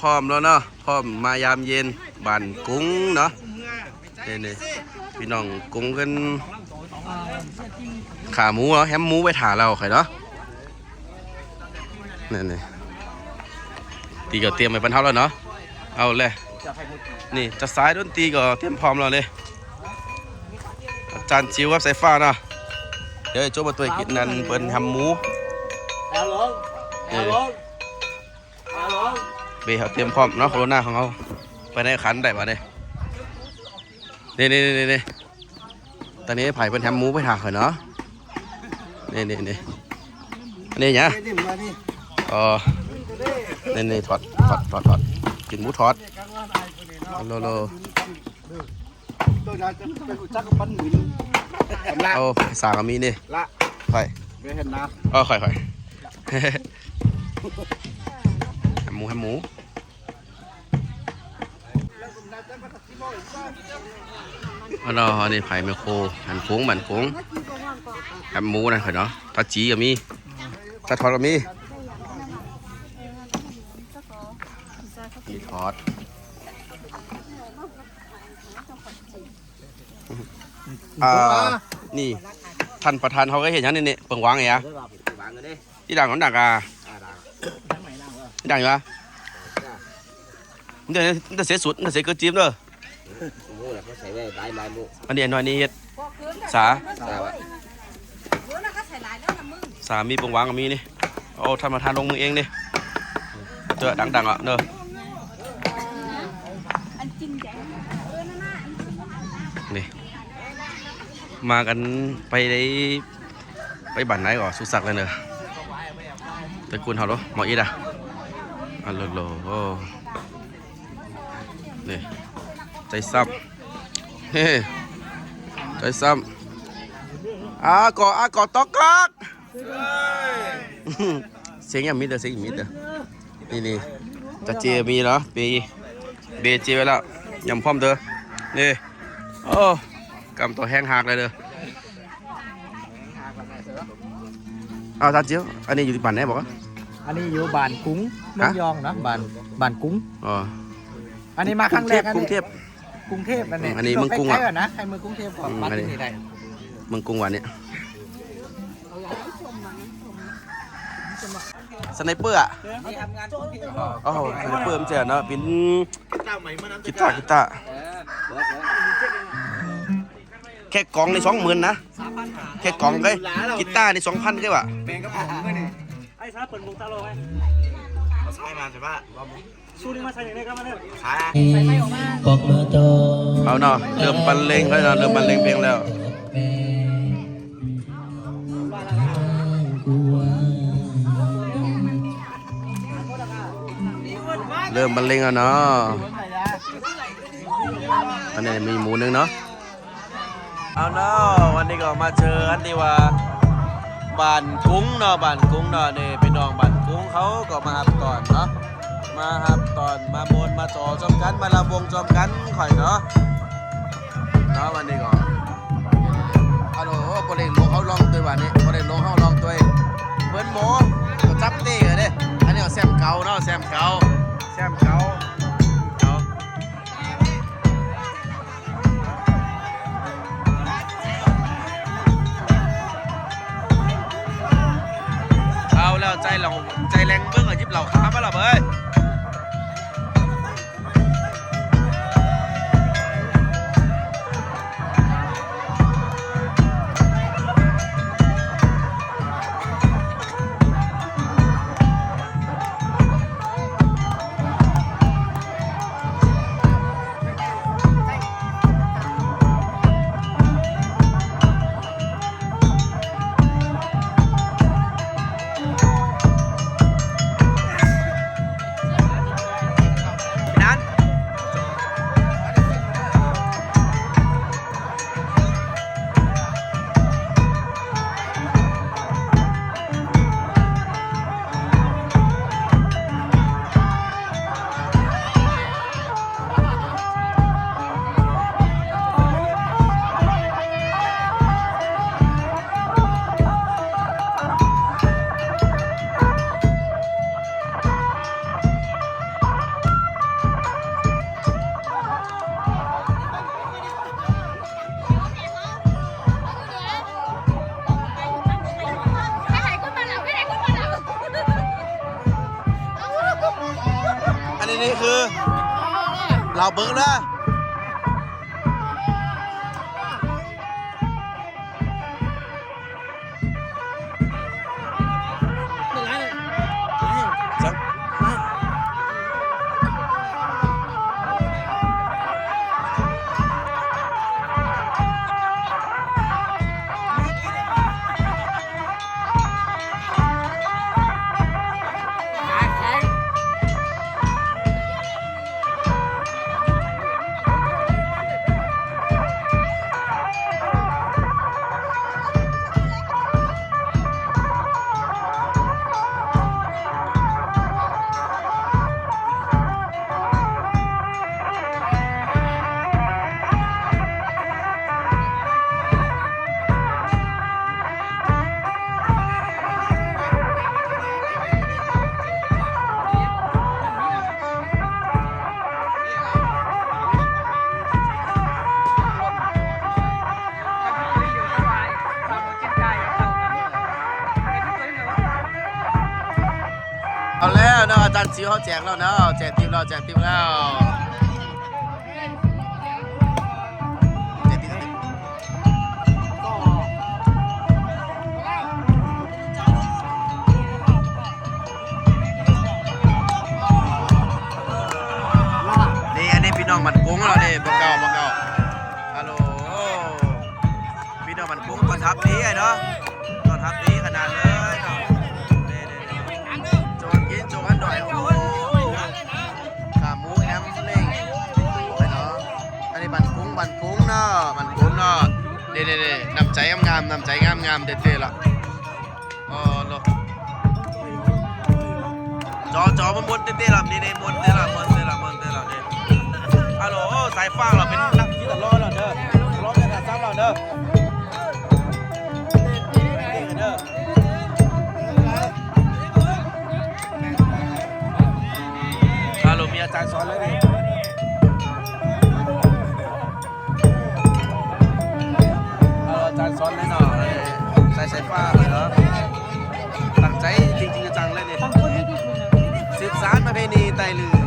พร้อมแล้วเนาะพร้อมมายามเย็นบ้านกุ้งเนาะนี่นี่พี่น้องกุ้งกันขาหมูเนาะแฮมหมูไว้ถ่าเราใครเนาะนี่นี่ตีก็เตรียมไปบรรเทาแล้วเนาะเอาเลยนี่จะสายดนตรีก็เตรียมพร้อมแล้วเลยอาจารย์จิวกับสายฟ้าเนาะเดี๋ยวไอ้โจ้มาตัวกินนั่นเปิ้นทำหมูเอาลงเอาลงเอาลง เบเขาเตรียมพร้อมเนาะโคโรนาของเขาไปในขันได้ปะเนี่ยนี่นี่นี่นี่ตอนนี้ไผ่เป็นแฮมหมูไปถากเขาเนาะนี่นี่นี่อันนี้เนี่ยนี่มานี่อ๋อนี่นี่ถอดถอดถอดถอดกินหมูทอดโลโลตัวนั้นจะเป็นอุจักรปันหมินกำลังเอาสากก็มีนี่ละค่อยไม่เห็นนะอ๋อค่อยค่อยแฮมหมูแฮมหมู อันนอันนี้ไผ่ไมโครหันโค้งหันโค้งแฮมหมูนั่นข่อเนาะทัดจีก็มีทัดทอดก็มีมีทอดอ่านี่ท่านประธานเขาก็เห็นอยังนี่นี่เปิงวางไงอะที่ดังของดังอะอ่าดังที่ดังอยู่ปะ มันจะมันจะเสียสุดมันจะเสียเกินจิ้มเด้อหมูเนี่ยเขาใส่ไว้หลายหลายหมูอันนี้อันน้อยนี่เฮ็ด สาใช่ปะสามีเปิงวางก็มีนี่เอาท่านประธานลงมือเองนี่เจอดังๆอะเด้อ anh chinh chạy ơ nó na นี่มากันไปได้ไปบ้านไหนก่อนสุสักเลยเนอะตระกูลเขาเหรอหมออีดอะอันโลโลโอ้ นี่ใจซ้ำเฮ้ใจซ้ำอากออากอตอกกักเสียงยังมีเด้อเสียงยังมีเด้อนี่นี่จะเจมีเหรอปีเบเจไว้แล้วยำพร้อมเด้อนี่โอ้กำตัวแห้งหักเลยเด้อเอาตาเจียวอันนี้อยู่ที่บ้านไหนบอกว่าอันนี้อยู่บ้านกุ้งเมืองยองนะบ้านบ้านกุ้งอ๋อ อันนี้มาครั้งแรกอันกรุงนี้เทพ กรุงเทพอันนี้อันนี้เมืองกรุงอะ ใกล้ๆนะใครเมืองกรุงเทพก่อนอืมบ้านอันนี้ที่ไหนเมืองกรุงวันนี้สไนเปอร์อะนี่ทำงานกรุงเทพโอ้โหสไนเปอร์มันเจ๋อเนาะเป็นเจ้าใหม่มานั้นกีตาร์กีตาร์แค่กล่องในสองหมื่นนะ แค่กล่องเลยกีตาร์ในสองพันก็ว่ะแมงกระป๋องเลยนี่ไอ้ซาเปิดมุงตาโลไหมใช่มาใช่ปะ สู้นี่มาใส่อย่างไรครับมาเนี่ยขายเอาเนาะเริ่มบรรเลงแล้วเนาะเริ่มบรรเลงเพลงแล้วเริ่มบรรเลงแล้วเนาะอันนี้มีหมูหนึงเนาะเอาเนาะวันนี้ก็มาเจออันที่ว่าบ้านกุ้งเนาะบ้านกุ้งเนาะนี่พี่น้องบ้านกุ้งเขาก็มาหับตอนเนาะ มาครับตอนมาบนมาจอจอมกันมาลำวงจอมกันข่อยเนาะเนาะวันนี้ก่อนฮัลโหลบริเวณลงเขาลองตัววันนี้บริเวณลงเขาลองตัวเหมือนหมู เราเบิกนะ แล้วเนาะอาจารย์ซิวเขาแจกแล้วเนาะแจกทิมเราแจกทิมแล้วแจกทิมแล้วนี่อันนี้พี่น้องมันกุ้งเราเนี่ยบักเก่าบักเก่าฮัลโหลพี่น้องมันกุ้งตอนทับนี้ไอ้เนาะ อันนี้บันกุ้งบันกุ้งเนาะบันกุ้งเนาะเด้เด้เด้นำใจงามๆนำใจงามงามๆเด็ดเด็ดละอ๋อโลจอจอมันมวนเต้ๆละนี่นี่มวนเต้ละมวนเต้ละมวนเต้ละเนี่ฮัลโหลสายฟ้าเราเป็นนักที่ตลอดแล้วเด้อตลอดจะซ้ำเราเด้อเด้อฮัลโหลมีอาจารย์สอนเลยดิตั้งใจจริงๆจังๆเลยเนี่ยสืบสารประเพณีไตเรือ